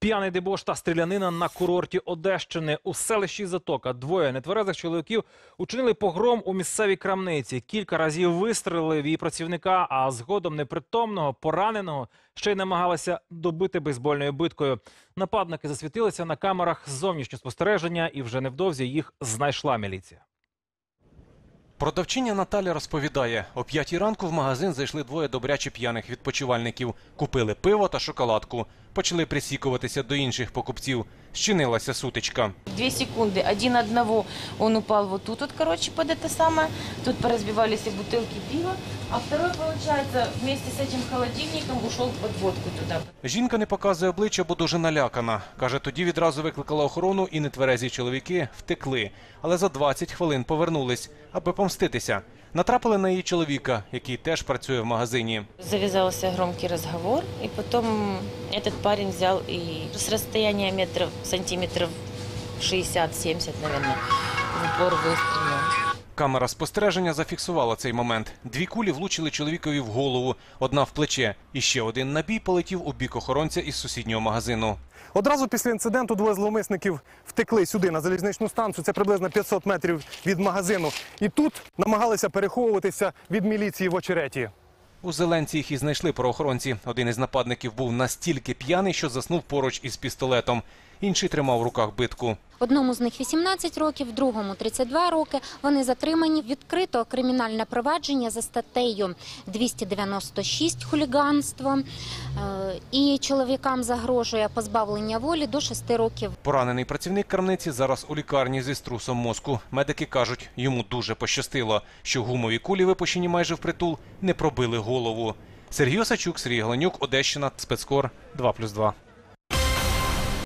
П'яний дебош та стрілянина на курорті Одещини у селищі Затока. Двоє нетверезих чоловіків учинили погром у місцевій крамниці. Кілька разів вистрелили в її працівника, а згодом непритомного, пораненого ще й намагалися добити бейсбольною биткою. Нападники засвітилися на камерах зовнішнього спостереження, і вже невдовзі їх знайшла міліція. Продавчиня Наталя розповідає, о п'ятій ранку в магазин зайшли двоє добряче п'яних відпочивальників. Купили пиво та шоколадку. Почали присікуватися до інших покупців Щинилася сутичка. Две секунды. Один одного он упал вот тут, вот, короче, под это самое. Тут поразбивались и бутылки пива. А второй, получается, вместе с этим холодильником ушел под водку туда. Жінка не показує обличчя, бо дуже налякана. Каже, тоді відразу викликала охорону і нетверезі чоловіки втекли. Але за 20 хвилин повернулись, аби помститися. Натрапили на її чоловіка, який теж працює в магазині. Зав'язався громкий розговор, і потім цей парень взяв і з розстояння метрів сантиметрів 60-70, наверное, в упор выстрелил. Камера спостереження зафіксувала цей момент. Дві кулі влучили чоловікові в голову, одна в плече, і ще один набій полетів у бік охоронця із сусіднього магазину. Одразу після інциденту двоє зловмисників втекли сюди на залізничну станцію. Це приблизно 500 метрів від магазину. І тут намагалися переховуватися від міліції в очереті. У Зеленці їх і знайшли правоохоронці. Один із нападників був настільки п'яний, що заснув поруч із пістолетом. Інший тримав в руках битку. Одному з них 18 років, другому 32 роки. Вони затримані. Відкрито кримінальне провадження за статтею 296 хуліганство. Е, І чоловікам загрожує позбавлення волі до 6 років. Поранений працівник крамниці зараз у лікарні зі струсом мозку. Медики кажуть, йому дуже пощастило, що гумові кулі, випущені майже впритул, не пробили голову. Сергій Осачук, Сергій Галанюк, Одещина, спецкор 2+,2.